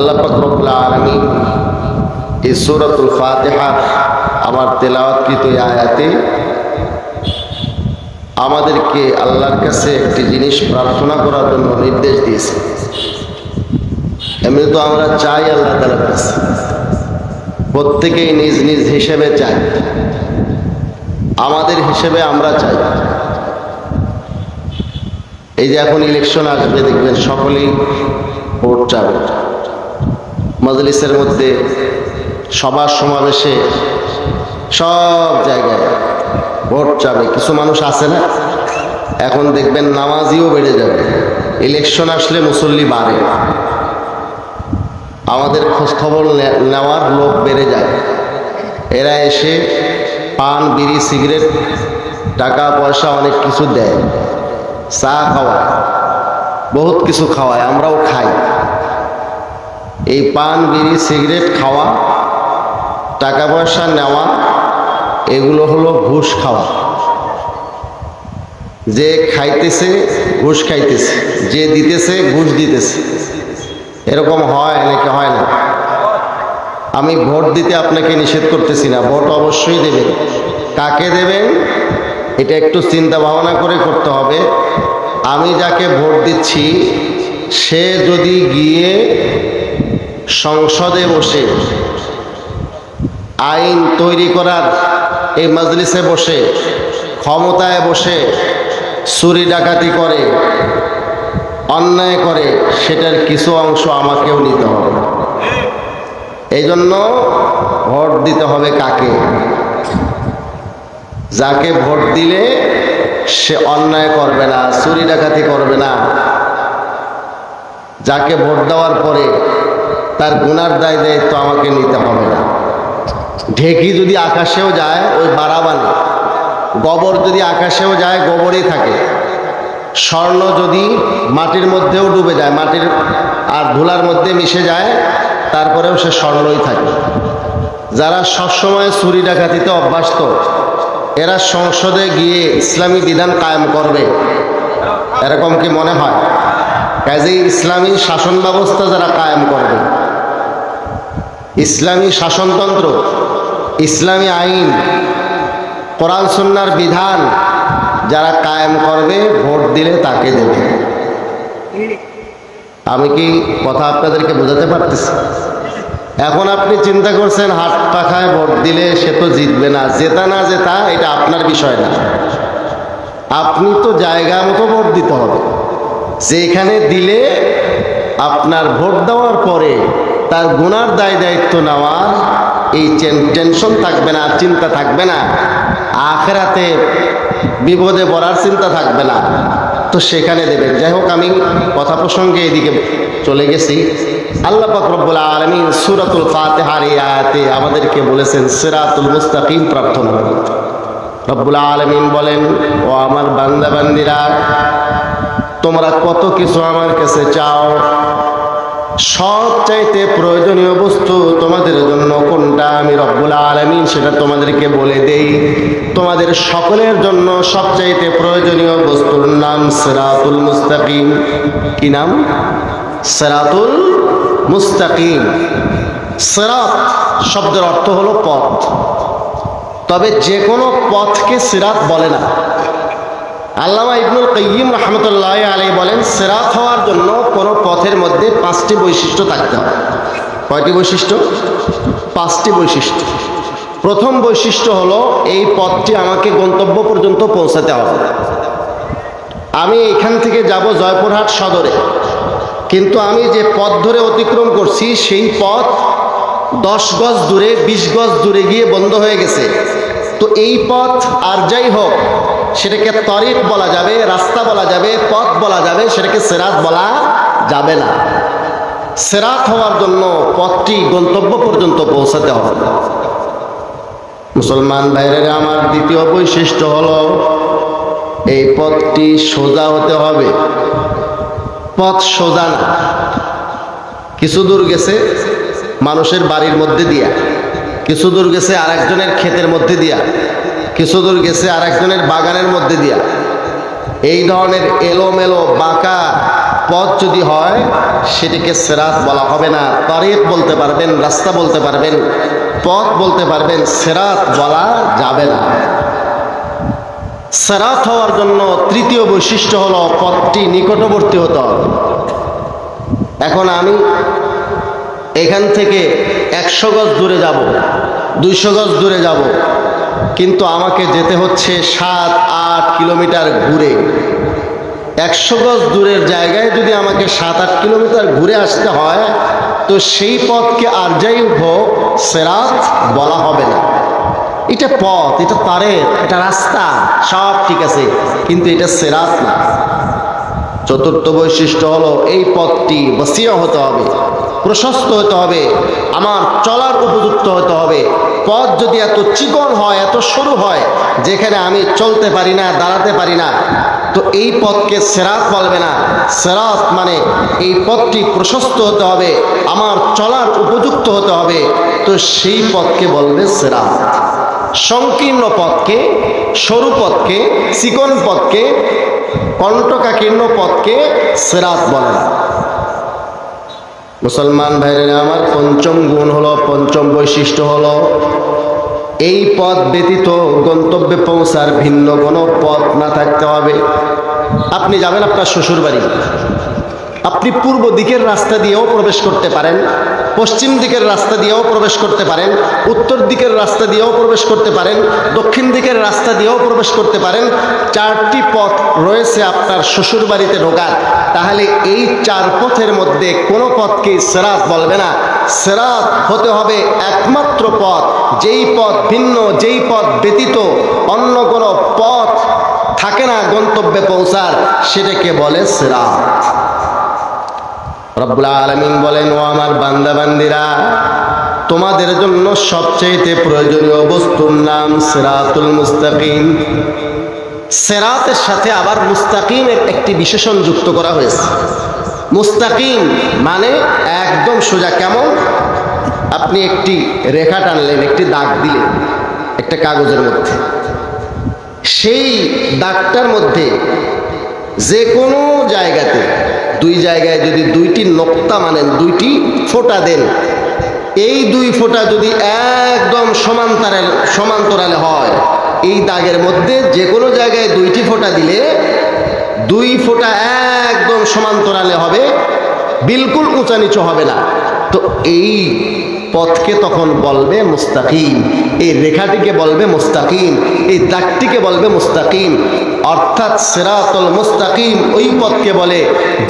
আল্লাহ আলমী এই সুরতুল ফাতেহা আমার তেলাওয়াতকৃত আয়াতে আমাদেরকে আল্লাহর কাছে একটি জিনিস প্রার্থনা করার জন্য নির্দেশ দিয়েছে। এমনি তো আমরা চাই আল্লাহ তালার কাছে। প্রত্যেকেই নিজ নিজ হিসেবে চাই। আমাদের হিসেবে আমরা চাই। এই যে এখন ইলেকশন আসবে, দেখবেন সকলেই ভোট চাবে। মজলিসের মধ্যে সবার সমাবেশে সব জায়গায় ভোট চাবে। কিছু মানুষ আছে না? এখন দেখবেন নামাজিও বেড়ে যাবে। ইলেকশন আসলে মুসল্লি বাড়ে। আমাদের খোঁজ খবর নেওয়ার লোক বেড়ে যায়। এরা এসে পান, বিড়ি, সিগারেট, টাকা, পয়সা, অনেক কিছু দেয়। চা খাওয়ায়। বহুত কিছু খাওয়ায়। আমরাও খাই। এই পান, বিড়ি, সিগারেট খাওয়া টাকা পয়সা নেওয়া, এগুলো হলো ঘুষ খাওয়া। যে খাইতেছে, ঘুষ খাইতেছে। যে দিতেছে, ঘুষ দিতেছে। এরকম হয় নাকি হয় না? আমি ভোট দিতে আপনাকে নিষেধ করতেছি না, ভোট অবশ্যই দেবেন। কাকে দেবেন, এটা একটু চিন্তা ভাবনা করে করতে হবে। আমি যাকে ভোট দিচ্ছি, সে যদি গিয়ে সংসদে বসে, আইন তৈরি করার এই মজলিসে বসে, ক্ষমতায় বসে চুরি ডাকাতি করে, অন্যায় করে, সেটার কিছু অংশ আমাকেও নিতে হবে। এই জন্য ভোট দিতে হবে কাকে? যাকে ভোট দিলে সে অন্যায় করবে না, চুরি ডাকাতি করবে না। যাকে ভোট দেওয়ার পরে তার গুনার দায় দায়িত্ব আমাকে নিতে হবে না। ঢেকি যদি আকাশেও যায়, ওই বাড়াবানি গোবর যদি আকাশেও যায়, গোবরই থাকে। স্বর্ণ যদি মাটির মধ্যেও ডুবে যায়, মাটির আর ধুলার মধ্যে মিশে যায়, তারপরেও সে স্বর্ণই থাকে। যারা সবসময় চুরি ডাকাতিতে অভ্যস্ত, এরা সংসদে গিয়ে ইসলামী বিধান কায়েম করবে। এরকম কি মনে হয়? কাজেই ইসলামী শাসন ব্যবস্থা যারা কায়েম করবে ইসলামী শাসনতন্ত্র, ইসলামী আইন, কোরআন সন্ন্যার বিধান, যারা কায়েম করবে, ভোট দিলে তাকে দেবে। আমি কি কথা আপনাদেরকে বোঝাতে পারতেছি? এখন আপনি চিন্তা করছেন, হাত পাখায় ভোট দিলে সে তো জিতবে না, জেতা না জেতা, এটা আপনার বিষয় না। আপনি তো জায়গা মতো ভোট দিতে হবে। যেখানে দিলে আপনার ভোট দেওয়ার পরে তার গুনার দায় দায়িত্ব নেওয়ার এই টেনশন থাকবে না, চিন্তা থাকবে না। আখেরাতে বিপদে পড়ার চিন্তা থাকবে না। তো সেখানে দেবেন। যাই হোক, আমি কথা প্রসঙ্গে এদিকে চলে গেছি। আল্লাহ পাক রব্বুল আলমিন সুরাতুল ফাতেহার এই আয়াতে আমাদেরকে বলেছেন, সিরাতুল মুস্তাকিম প্রার্থনা করতে রব্বুল আলমিন বলেন, ও আমার বান্দা বান্দিরা তোমরা কত কিছু আমার কাছে চাও সব চাইতে প্রয়োজনীয় বস্তু তোমাদের জন্য কোনটা আমি রব্বুল আলমিন সেটা তোমাদেরকে বলে দেই। তোমাদের সকলের জন্য সবচাইতে প্রয়োজনীয় বস্তুর নাম সেরাতুল মুস্তাকিম। কি নাম? সেরাতুল মুস্তাকিম। সেরাত শব্দের অর্থ হলো পথ। তবে যে কোনো পথকে সিরাত বলে না। আল্লামা ইবনুল কাইয়িম রহমতুল্লাহ আলাই বলেন, সেরাত হওয়ার জন্য কোনো পথের মধ্যে পাঁচটি বৈশিষ্ট্য থাকতে হবে। কয়টি বৈশিষ্ট্য? পাঁচটি বৈশিষ্ট্য। প্রথম বৈশিষ্ট্য হলো, এই পথটি আমাকে গন্তব্য পর্যন্ত পৌঁছাতে হবে। আমি এখান থেকে যাব জয়পুরহাট সদরে, কিন্তু আমি যে পথ ধরে অতিক্রম করছি, সেই পথ দশ গজ দূরে, বিশ গজ দূরে গিয়ে বন্ধ হয়ে গেছে। তো এই পথ আর যাই হোক সেটাকে তরিক বলা যাবে, রাস্তা বলা যাবে, পথ বলা যাবে, সেটাকে সেরাত বলা যাবে না। সেরাত হওয়ার জন্য পথটি গন্তব্য পর্যন্ত পৌঁছাতে হবে। মুসলমান ভাইরেরা আমার দ্বিতীয় বৈশিষ্ট্য হলো, এই পথটি সোজা হতে হবে। পথ সোজা না। কিছু দূর গেছে, মানুষের বাড়ির মধ্যে দিয়া। কিছু দূর গেছে আর একজনের ক্ষেতের মধ্যে দিয়া। কিছু দূর গেছে আর একজনের বাগানের মধ্যে দিয়া। এই ধরনের এলোমেলো, বাঁকা পথ যদি হয়, সেটিকে সেরাত বলা হবে না। তারিখ বলতে পারবেন, রাস্তা বলতে পারবেন, পথ বলতে পারবেন, সেরাত বলা যাবে না। সেরাত হওয়ার জন্য তৃতীয় বৈশিষ্ট্য হলো পথটি নিকটবর্তী হতে হবে। এখন আমি এখান থেকে একশো গজ দূরে যাব, দুইশো গজ দূরে যাব কিন্তু আমাকে যেতে হচ্ছে সাত, আট কিলোমিটার ঘুরে। একশো গজ দূরের জায়গায় যদি আমাকে সাত, আট কিলোমিটার ঘুরে আসতে হয়, তো সেই পথকে আর যাই হোক সেরাত বলা হবে না। এটা পথ, এটা তারের, এটা রাস্তা, সব ঠিক আছে, কিন্তু এটা সেরাত না। চতুর্থ বৈশিষ্ট্য হলো এই পথটি বসিয়া হতে হবে। প্রশস্ত হতে হবে, আমার চলার উপযুক্ত হতে হবে। পথ যদি এত চিকন হয়, এত সরু হয়, যেখানে আমি চলতে পারি না, দাঁড়াতে পারি না, তো এই পথকে সেরাত বলবে না। সেরাত মানে এই পথটি প্রশস্ত হতে হবে, আমার চলার উপযুক্ত হতে হবে। তো সেই পথকে বলবে সেরাত। সংকীর্ণ পথকে, সরু পথকে, চিকন পথকে কণ্ঠকাকীর্ণ পথকে সেরাত বলে না। মুসলমান ভাইরা আমার পঞ্চম গুণ হলো, পঞ্চম বৈশিষ্ট্য হলো, এই পথ ব্যতীত গন্তব্যে পৌঁছার ভিন্ন কোনো পথ না থাকতে হবে। আপনি যাবেন আপনার শ্বশুর বাড়ি আপনি পূর্ব দিকের রাস্তা দিয়েও প্রবেশ করতে পারেন, পশ্চিম দিকের রাস্তা দিয়েও প্রবেশ করতে পারেন, উত্তর দিকের রাস্তা দিয়েও প্রবেশ করতে পারেন, দক্ষিণ দিকের রাস্তা দিয়েও প্রবেশ করতে পারেন, চারটি পথ রয়েছে আপনার শ্বশুর বাড়িতে ঢোকার। তাহলে এই চার পথের মধ্যে কোনো পথকেই সেরাত বলবে না। সেরাত হতে হবে একমাত্র পথ। যেই পথ ভিন্ন, যেই পথ ব্যতীত অন্য কোনো পথ থাকে না গন্তব্যে পৌঁছার, সেটাকে বলে সেরাত। রব্বুল আলমিন বলেন, ও আমার বান্দাবান্দিরা, তোমাদের জন্য সবচেয়ে প্রয়োজনীয় বস্তুর নাম সেরাতুল মুস্তাকিম। সেরাতের সাথে আবার মুস্তাকিমের একটি বিশেষণ যুক্ত করা হয়েছে। মুস্তাকিম মানে একদম সোজা কেমন? আপনি একটি রেখা টানলেন, একটি দাগ দিলেন একটা কাগজের মধ্যে। সেই দাগটার মধ্যে যে কোনো জায়গাতে দুই জায়গায় যদি দুইটি নোক্তা মানেন, দুইটি ফোঁটা দেন। এই দুই ফোঁটা যদি একদম সমান্তরাল, সমান্তরালে হয়, এই দাগের মধ্যে যে কোনো জায়গায় দুইটি ফোঁটা দিলে দুই ফোঁটা একদম সমান্তরালে হবে, বিলকুল উঁচা নিচু হবে না। তো এই পথকে তখন বলবে মুস্তাকিম, এই রেখাটিকে বলবে মুস্তাকিম, এই দাগটিকে বলবে মুস্তাকিম অর্থাৎ সেরাতল মুস্তাকিম ওই পথকে বলে,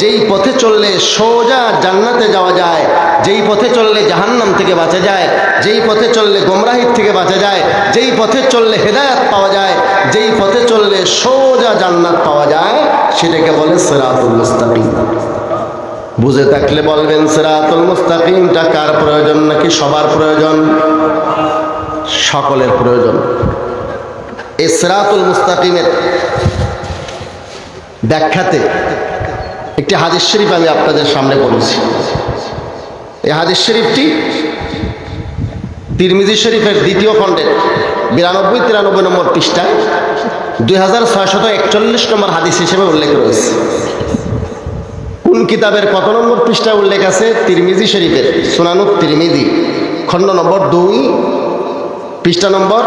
যেই পথে চললে সোজা জান্নাতে যাওয়া যায়, যেই পথে চললে জাহান্নাম থেকে বাঁচা যায়, যেই পথে চললে গোমরাহির থেকে বাঁচা যায়, যেই পথে চললে হেদায়াত পাওয়া যায়, যেই পথে চললে সোজা জান্নাত পাওয়া যায়, সেটাকে বলে সেরাতুল মুস্তাকিম। বুঝে থাকলে বলবেন সেরাতুল মুস্তাকিমটা কার প্রয়োজন নাকি সবার প্রয়োজন? সকলের প্রয়োজন। এই সেরাতুল মুস্তাকিমের ব্যাখ্যাতে একটি হাদিস শরীফ আমি আপনাদের সামনে বলেছি। এই হাদিস শরীফটি তিরমিজি শরীফের দ্বিতীয় খণ্ডের বিরানব্বই, তিরানব্বই নম্বর পৃষ্ঠায় দুই হাজার ছয়শত একচল্লিশ নম্বর হাদিস হিসেবে উল্লেখ রয়েছে। কোন কিতাবের কত নম্বর পৃষ্ঠায় উল্লেখ আছে? তিরমিজি শরীফের সুনানুত তিরমিজি, খণ্ড নম্বর দুই, পৃষ্ঠা নম্বর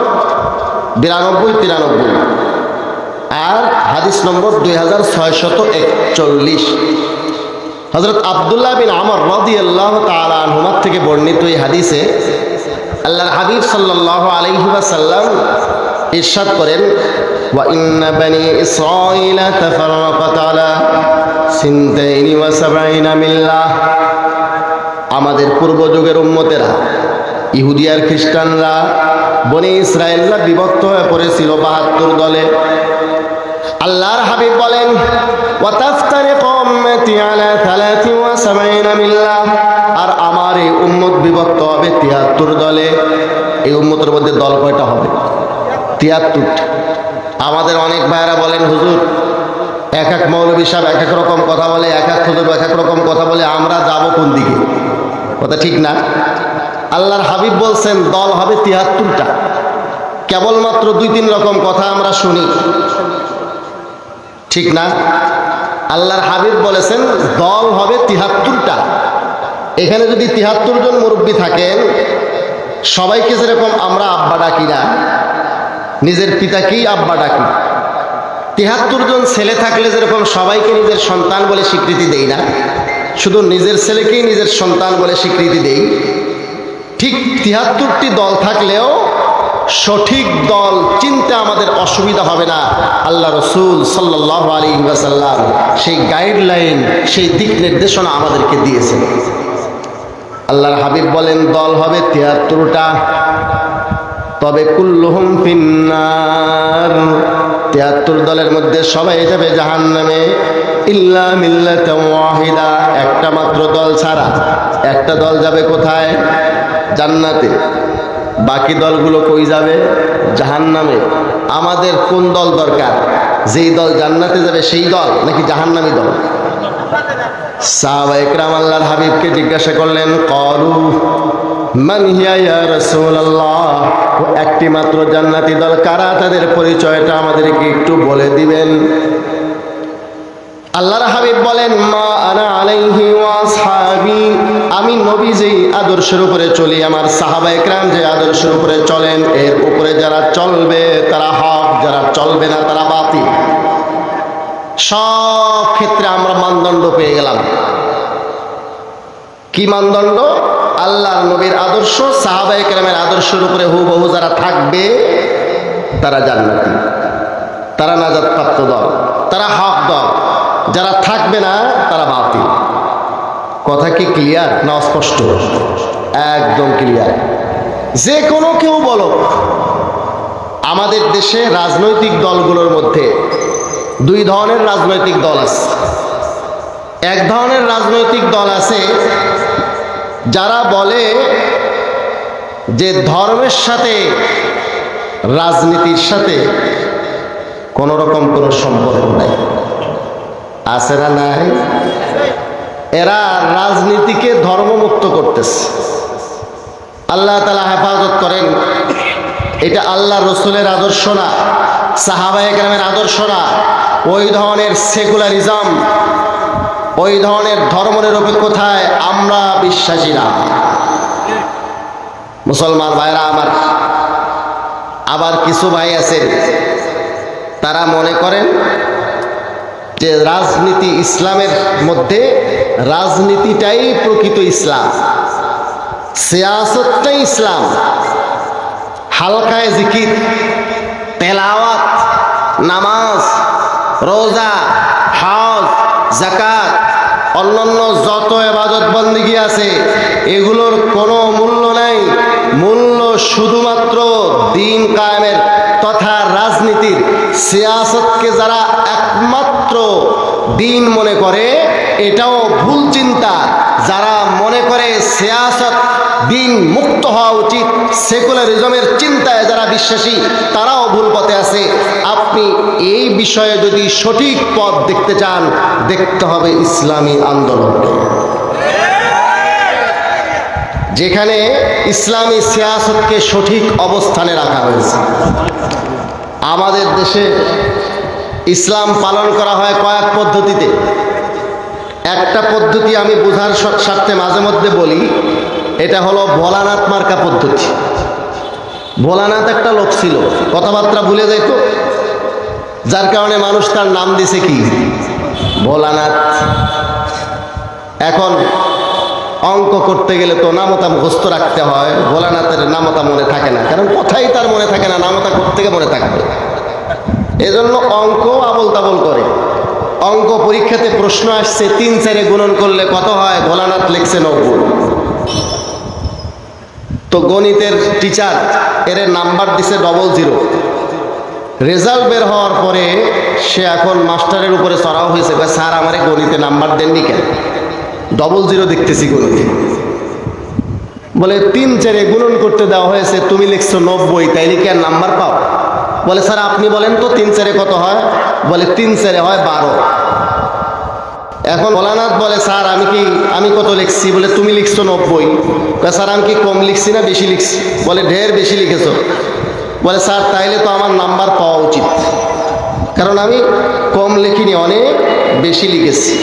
বিরানব্বই, তিরানব্বই। আর হাদিস নম্বর দুই হাজার ছয়শত একচল্লিশ হজরত আবদুল্লাহ বিন আমর রদি আল্লাহ তালাহুমার থেকে বর্ণিত এই হাদিসে আল্লাহর হাবিব সাল্লাহ আলহিবাসাল্লাম ইরশাদ করেন وإن بني إسرائيل تفرقت على سنتين وسبعين মিল্লা আমাদের পূর্ব যুগের উম্মতেরা ইহুদি আর খ্রিস্টানরা বনে ইসরায়েলরা বিভক্ত হয়ে পড়েছিল বাহাত্তর দলে আল্লাহর হাবিব বলেন, ওয়াতাফতারিকু উম্মতি আলা 73 আর আমার এই উম্মত বিভক্ত হবে 73 দলে। এই উম্মতের মধ্যে দল কয়টা হবে? 73টা আমাদের অনেক ভাইরা বলেন, হুজুর, এক এক মৌলবী সাহেব এক এক রকম কথা বলে, এক এক হুজুর এক এক রকম কথা বলে, আমরা যাব কোন দিকে? কথা ঠিক না? আল্লাহর হাবিব বলছেন, দল হবে তিয়াত্তরটা। কেবলমাত্র দুই তিন রকম কথা আমরা শুনি। ঠিক না? আল্লাহর হাবিব বলেছেন, দল হবে তিহাত্তরটা। এখানে যদি তিহাত্তর জন মুরব্বী থাকেন, সবাইকে যেরকম আমরা আব্বা ডাকি না, নিজের পিতাকেই আব্বা ডাকি। তিহাত্তর জন ছেলে থাকলে যেরকম সবাইকে নিজের সন্তান বলে স্বীকৃতি দেই না, শুধু নিজের ছেলেকেই নিজের সন্তান বলে স্বীকৃতি দেই। ঠিক তিহাত্তরটি দল থাকলেও সঠিক দল চিনতে আমাদের অসুবিধা হবে না। আল্লাহ রসুল সাল্লাহ আলী ওয়াসাল্লাম সেই গাইডলাইন সেই দিক নির্দেশনা আমাদেরকে দিয়েছেন। আল্লাহর হাবিব বলেন, দল হবে তিয়াত্তরটা। তবে কুল্লুহুম ফিন্নার। তিয়াত্তর দলের মধ্যে সবাই যাবে জাহান নামে ইল্লা ওয়াহিদা। একটা মাত্র দল ছাড়া। একটা দল যাবে কোথায়? জান্নাতে। বাকি দলগুলো কই যাবে? জাহান নামে আমাদের কোন দল দরকার? যেই দল জান্নাতে যাবে সেই দল নাকি জাহান্নামী দল? আল্লাহর জিজ্ঞাসা করলেন করু একটি মাত্র জান্নাতি দল, কারা? তাদের পরিচয়টা আমাদেরকে একটু বলে দিবেন। আল্লাহর হাবিব বলেন, মা আনা আলাইহি ওয়া আসহাবি আমি নবী যেই আদর্শের উপরে চলি, আমার সাহাবা একরাম যে আদর্শের উপরে চলেন, এর উপরে যারা চলবে তারা হক, যারা চলবে না তারা বাতিল। সব ক্ষেত্রে আমরা মানদণ্ড পেয়ে গেলাম। কি মানদণ্ড? আল্লাহর নবীর আদর্শ সাহাবাই কেরামের আদর্শের উপরে হুবহু যারা থাকবে, তারা জান্নাতি। তারা নাজাত প্রাপ্ত দল, তারা হক দল। যারা থাকবে না, তারা বাতিল। কথা কি ক্লিয়ার না অস্পষ্ট? একদম ক্লিয়ার যে কোনো কেউ বলো আমাদের দেশে রাজনৈতিক দলগুলোর মধ্যে দুই ধরনের রাজনৈতিক দল আছে। এক ধরনের রাজনৈতিক দল আছে, যারা বলে যে ধর্মের সাথে, রাজনীতির সাথে কোনো রকম কোনো সম্পর্ক নাই। আছে না নাই? এরা রাজনীতিকে ধর্মমুক্ত করতেছে। আল্লাহ তালা হেফাজত করেন। এটা আল্লাহ রসুলের আদর্শ না, সাহাবায় গ্রামের আদর্শ না। ওই ধরনের সেকুলারিজম, ওই ধরনের ধর্মের ধর্মনিরপেক্ষতায় আমরা বিশ্বাসী না। মুসলমান ভাইরা আমার, আবার কিছু ভাই আছেন তারা মনে করেন যে রাজনীতি ইসলামের মধ্যে রাজনীতিটাই প্রকৃত ইসলাম, সিয়াসতটাই ইসলাম, হালকায় জিকির, তেলাওয়াত, নামাজ, রোজা, হজ জাকাত অন্যান্য যত এবাদত বন্দিগি আছে, এগুলোর কোনো মূল্য নাই। মূল্য শুধুমাত্র দিন কায়েমের তথা রাজনীতির সিয়াসতকে যারা একমাত্র দিন মনে করে, এটাও ভুল চিন্তা। যারা মনে করে সিয়াসত দিন মুক্ত হওয়া উচিত, সেকুলারিজমের চিন্তায় যারা বিশ্বাসী, তারাও ভুল পথে আছে। আপনি এই বিষয়ে যদি সঠিক পথ দেখতে চান, দেখতে হবে ইসলামী আন্দোলনকে। যেখানে ইসলামী সিয়াসতকে সঠিক অবস্থানে রাখা হয়েছে। আমাদের দেশে ইসলাম পালন করা হয় কয়েক পদ্ধতিতে। একটা পদ্ধতি আমি বোঝার স্বার্থে মাঝে মধ্যে বলি, এটা হলো ভোলানাথ মার্কা পদ্ধতি। ভোলানাথ একটা লোক ছিল, কথাবার্তা ভুলে যেত যার কারণে মানুষ তার নাম দিছে কি? ভোলানাথ। এখন অঙ্ক করতে গেলে তো নামতা মুখস্থ রাখতে হয়, ভোলানাথের নামতা মনে থাকে না। কারণ কথাই তার মনে থাকে না, নামতা করতে গিয়ে মনে থাকবে? এজন্য অঙ্ক আবল তাবল করে। অঙ্ক পরীক্ষাতে প্রশ্ন আসছে, তিন চারে গুণন করলে কত হয়? ভোলানাথ লিখছে নব্বই। তো গণিতের টিচার এর নাম্বার দিছে ডবল জিরো রেজাল্ট বের হওয়ার পরে সে এখন মাস্টারের উপরে চড়াও হয়েছে। স্যার, আমারে গণিতে নাম্বার দেননি কেন? ডবল জিরো দেখতেছি গণিতে বলে, তিন চারে গুণন করতে দেওয়া হয়েছে, তুমি লিখছো নব্বই তাইলে কি আর নাম্বার পাও? বলে, স্যার, আপনি বলেন তো, তিন চারে কত হয়? বলে, তিন চারে হয় বারো। এখন ভোলানাথ বলে, স্যার, আমি কি, আমি কত লিখছি? বলে, তুমি লিখছো নব্বই। স্যার, আমি কি কম লিখছি না বেশি লিখছি? বলে, ঢের বেশি লিখেছো। বলে, স্যার, তাইলে তো আমার নাম্বার পাওয়া উচিত। কারণ আমি কম লিখিনি, অনেক বেশি লিখেছি।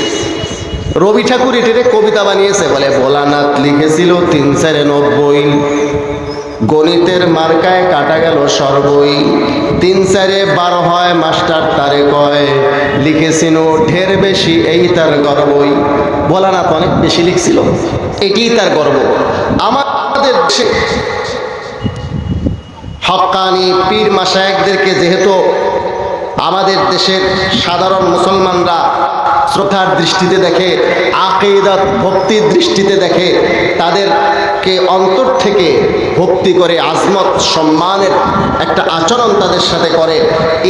রবি ঠাকুর এটারে কবিতা বানিয়েছে, বলে ভোলানাথ লিখেছিল তিন চারে নব্বই। গণিতের মার্কায় কাটা গেল সর্বই। তিন চারে বারো হয়, মাস্টার তারে কয়, লিখেছিল ঢের বেশি এই তার গর্বই। ভোলানাথ অনেক বেশি লিখছিল এটি তার গর্ব। আমাদের দেশে হক্কানি পীর মাসায়েকদেরকে যেহেতু আমাদের দেশের সাধারণ মুসলমানরা শ্রদ্ধার দৃষ্টিতে দেখে, আকেদাত, ভক্তির দৃষ্টিতে দেখে, তাদেরকে অন্তর থেকে ভক্তি করে, আজমত, সম্মানের একটা আচরণ তাদের সাথে করে।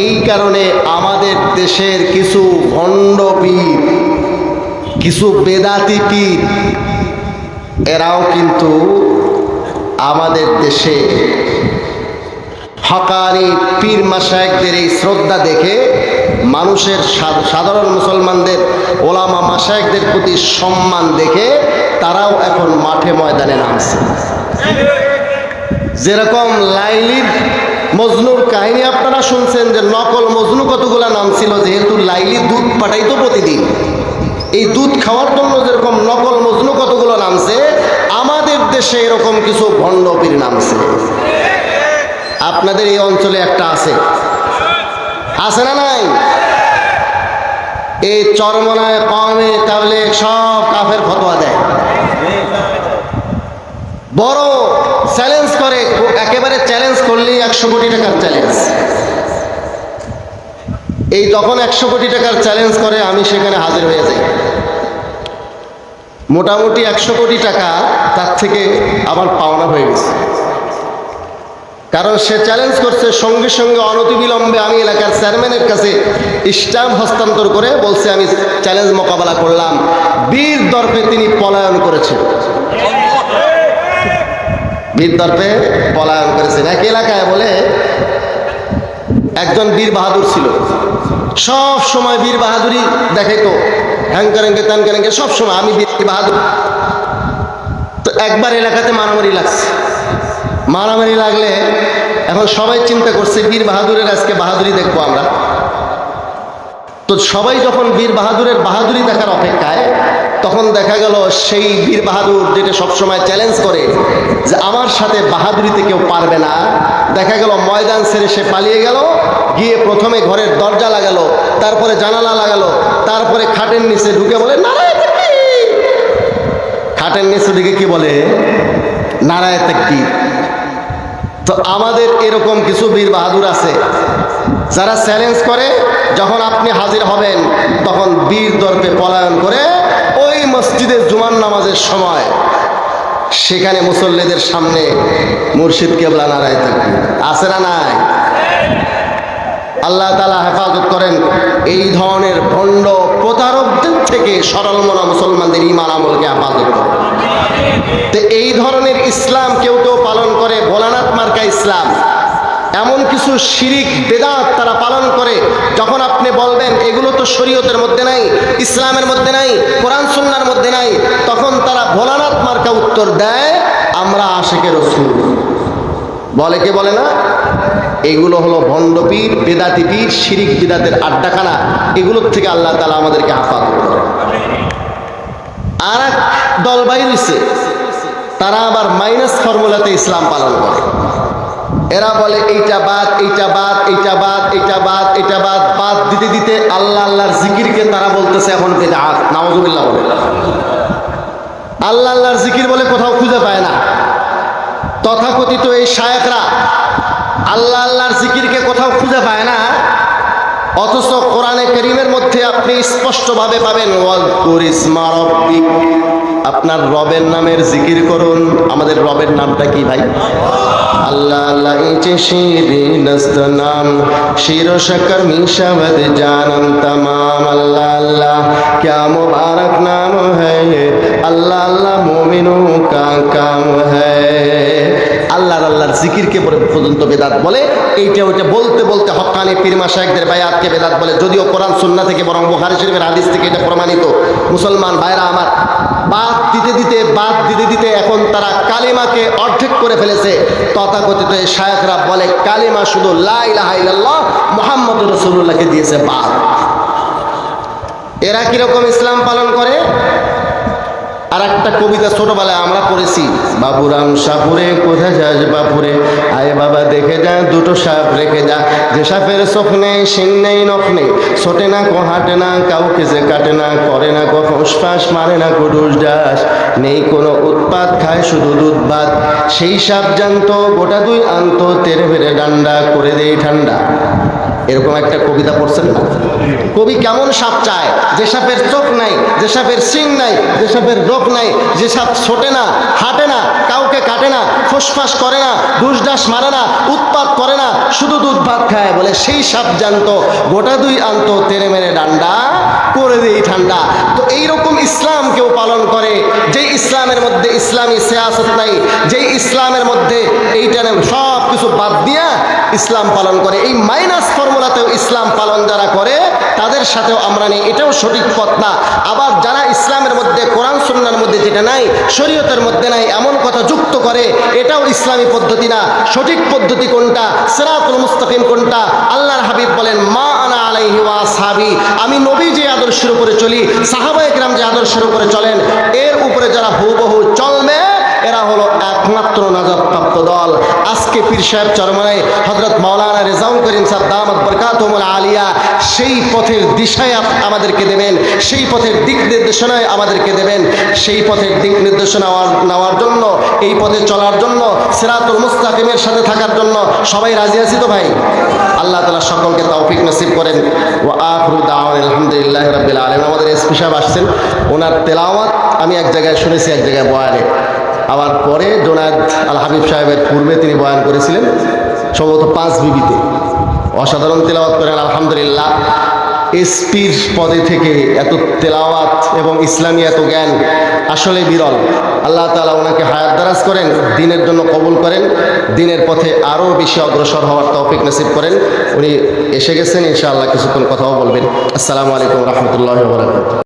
এই কারণে আমাদের দেশের কিছু ভণ্ড পীর কিছু বেদাতি পীর, এরাও কিন্তু আমাদের দেশে হকানি পীর মাসায়েকদের এই শ্রদ্ধা দেখে মানুষের সাধারণ মুসলমানদের ওলামা মাসায়েকদের প্রতি সম্মান দেখে তারাও এখন মাঠে ময়দানে নামছে। যেরকম লাইলির মজনুর কাহিনী আপনারা শুনছেন যে নকল মজনু কতগুলো নাম ছিল, যেহেতু লাইলি দুধ পাঠাইতো প্রতিদিন। এই দুধ খাওয়ার জন্য যেরকম নকল মজনু কতগুলো নামছে, আমাদের দেশে এরকম কিছু ভণ্ডপীর নামছে। আপনাদের এই অঞ্চলে একটা আছে। আছে না নাই? এই চরমনায় কমে তাহলে সব কাফের ফতোয়া দেয়। বড় চ্যালেঞ্জ করে, একেবারে চ্যালেঞ্জ করলেই একশো কোটি টাকার চ্যালেঞ্জ এই তখন একশো কোটি টাকার চ্যালেঞ্জ করে, আমি সেখানে হাজির হয়ে যাই। মোটামুটি একশো কোটি টাকা তার থেকে আমার পাওনা হয়ে গেছে। কারণ সে চ্যালেঞ্জ করছে, সঙ্গে সঙ্গে অনতিবিলম্বে আমি এলাকার চেয়ারম্যানের কাছে স্ট্যাম্প হস্তান্তর করে বলছে, আমি চ্যালেঞ্জ মোকাবেলা করলাম। বীর দর্পে তিনি পলায়ন করেছেন। বীর দর্পে পলায়ন করেছেন। এক এলাকায় বলে, একজন বীর বাহাদুর ছিল। সব সময় বীর বাহাদুরি দেখে তো হ্যাঙ্কারেঙ্গে ত্যানকারেঙ্গে সব সময় আমি বীর বাহাদুর। তো একবার এলাকাতে মারামারি লাগছে। মারামারি লাগলে এখন সবাই চিন্তা করছে, বীর বাহাদুরের আজকে বাহাদুরি দেখব আমরা। তো সবাই যখন বীর বাহাদুরের বাহাদুরি দেখার অপেক্ষায়, তখন দেখা গেল সেই বীর বাহাদুর যেটা সবসময় চ্যালেঞ্জ করে, যে আমার সাথে বাহাদুরিতে কেউ পারবে না। দেখা গেল ময়দান ছেড়ে সে পালিয়ে গেল, গিয়ে প্রথমে ঘরের দরজা লাগালো, তারপরে জানালা লাগালো, তারপরে খাটের নিচে ঢুকে বলে খাটের নিচে দিকে কি বলে? নারায় তাকবীর! তো আমাদের এরকম কিছু বীর বাহাদুর আছে, যারা চ্যালেঞ্জ করে, যখন আপনি হাজির হবেন, তখন বীর দর্পে পলায়ন করে ওই মসজিদে জুমান নামাজের সময়, সেখানে মুসল্লিদের সামনে মুর্শিদ কেবলা নারায় থাকবে। আছে না নাই? আল্লাহ তালা হেফাজত করেন। এই ধরনের ভণ্ড প্রতারকদের থেকে সরল মনা মুসলমানদের ইমান আমলকে হেফাজত করেন। তো এই ধরনের ইসলাম কেউ কেউ পালন করে, ভোলানাথ মার্কা ইসলাম। এমন কিছু শিরিক, বেদাত তারা পালন করে, যখন আপনি বলবেন, এগুলো তো শরীয়তের মধ্যে নাই, ইসলামের মধ্যে নাই, কোরআন সুন্নার মধ্যে নাই, তখন তারা ভোলানাথ মার্কা উত্তর দেয়, আমরা আশেকের রসুল। বলে কে বলে না? এগুলো হলো ভণ্ডপীর বেদাতি পীর, শিরিক বিদাতের আড্ডাখানা। এগুলোর থেকে আল্লাহ তালা আমাদেরকে করে আর এক দল বাইরেছে তারা আবার মাইনাস ফর্মুলাতে ইসলাম পালন করে। এরা বলে, এইটা বাদ এইটা বাদ এইটা বাদ এইটা বাদ এইটা বাদ। বাদ দিতে দিতে আল্লাহ আল্লাহর জিকিরকে তারা বলতেছে এখন বেদাত, নাওজুবিল্লাহ বলে। আল্লাহ আল্লাহর জিকির বলে কোথাও খুঁজে পায় না। তথাকথিত এই শায়েকরা আল্লাহ আল্লাহর জিকিরকে কোথাও খুঁজে পায় না। অথচ কোরআনে করিমের মধ্যে আপনি স্পষ্টভাবে পাবেন আপনার রবের নামের জিকির করুন। আমাদের রবের নামটা কি ভাই? আল্লাহ আল্লাহ নাম আল্লাহ আল্লাহ নাম আল্লাহ মোমিনো কা কাম হ্যায়। আল্লাহর আল্লাহর জিকিরকে পরে পর্যন্ত বেদাত বলে, এইটা ওইটা বলতে বলতে হকানি পীরমা শাহেকদের বায়াতকে বেদাত বলে। যদিও কোরআন সুন্না থেকে বরং বুখারী শরীফের হাদিস থেকে এটা প্রমাণিত। মুসলমান ভাইরা আমার, বাদ দিতে দিতে, বাদ দিতে দিতে এখন তারা কালিমাকে অর্ধেক করে ফেলেছে। তথাকথিত শায়করা বলে, কালিমা শুধু লা ইলাহা ইল্লাল্লাহ মোহাম্মদ রসুল্লাহকে দিয়েছে বাদ। এরা কীরকম ইসলাম পালন করে? আর একটা কবিতা ছোটবেলায় আমরা পড়েছি, বাবুরাম সাপুরে কোথায় যাস বাপুরে? আয় বাবা দেখে যা, দুটো সাপ রেখে যা। যে সাপের চোখ নেই শিং নেই, নখ নেই, ছোটে না কো, হাঁটে না, কাউকে যে কাটে না, করে না কো ফুসফাস মারে না কো, ডুস ডাস। নেই কোনো উৎপাত, খায় শুধু দুধ ভাত। সেই সাপ জানতো, গোটা দুই আনতো, তেরে বেড়ে ডান্ডা করে দেই ঠান্ডা। এরকম একটা কবিতা পড়ছেন না? কবি কেমন সাপ চায়? যে সাপের চোখ নাই, যে সাপের সিং নাই, যে সাপের রোগ নাই, যে সাপ ছোটে না, হাঁটে না, কাউকে কাটে না, ফুসফাস করে না ঘুষডাস মারে না, উৎপাত করে না, শুধু দুধ ভাত খায় বলে সেই সাপ জানতো, গোটা দুই আনতো তেরে মেরে ডান্ডা করে দেই ঠান্ডা। তো এইরকম ইসলাম কেউ পালন করে যে ইসলামের মধ্যে ইসলামী সিয়াসত নাই যে ইসলামের মধ্যে এইটা সব কিছু বাদ দিয়া ইসলাম পালন করে। এই মাইনাস ফর্মুলাতেও ইসলাম পালন যারা করে, তাদের সাথেও আমরা নেই। এটাও সঠিক পথ না। আবার যারা ইসলামের মধ্যে, কোরআন, সুন্নার মধ্যে যেটা নাই, শরীয়তের মধ্যে নাই, এমন কথা যুক্ত করে, এটাও ইসলামী পদ্ধতি না। সঠিক পদ্ধতি কোনটা? সেরাতুল মুস্তাকিম কোনটা? আল্লাহর হাবিব বলেন, মা আনা আলাইহি ওয়া সাহাবি আমি নবী যে আদর্শের উপরে চলি সাহাবা একরাম যে আদর্শের উপরে চলেন, এর উপরে যারা হুবহু চলবে এরা হলো একমাত্র নাজাদপ্রাপ্ত দল। আজকে পীর সাহেব চরমানায় হজরত মাওলানা রেজাউল করিম সাহেব দামত বরকাতুমুল আলিয়া সেই পথের দিশায় আমাদেরকে দেবেন, সেই পথের দিক নির্দেশনায় আমাদেরকে দেবেন, সেই পথের দিক নির্দেশনা নেওয়ার- জন্য, এই পথে চলার জন্য, সিরাতুল মুস্তাকিমের সাথে থাকার জন্য সবাই রাজি আছি তো ভাই? আল্লাহ তালা সকলকে তৌফিক নসিব করেন। ও দাওয়ান আলহামদুলিল্লাহ রাব্বিল আলামিন। আমাদের এসপি সাহেব আসছেন। ওনার তেলাওয়াত আমি এক জায়গায় শুনেছি, এক জায়গায় বয়ানে। আবার পরে জোনায়দ আল হাবিব সাহেবের পূর্বে তিনি বয়ান করেছিলেন, সম্ভবত পাঁচ বিবিতে। অসাধারণ তেলাওয়াত করেন, আলহামদুলিল্লাহ। এসপির পদে থেকে এত তেলাওয়াত এবং ইসলামী এত জ্ঞান আসলে বিরল। আল্লাহ তালা ওনাকে হায়াত দারাজ করেন, দিনের জন্য কবুল করেন, দিনের পথে আরও বেশি অগ্রসর হওয়ার তৌফিক নসিব করেন। উনি এসে গেছেন, ইনশাআল্লাহ কিছুক্ষণ কথাও বলবেন। আসসালামু আলাইকুম রহমতুল্লাহ বরাকাত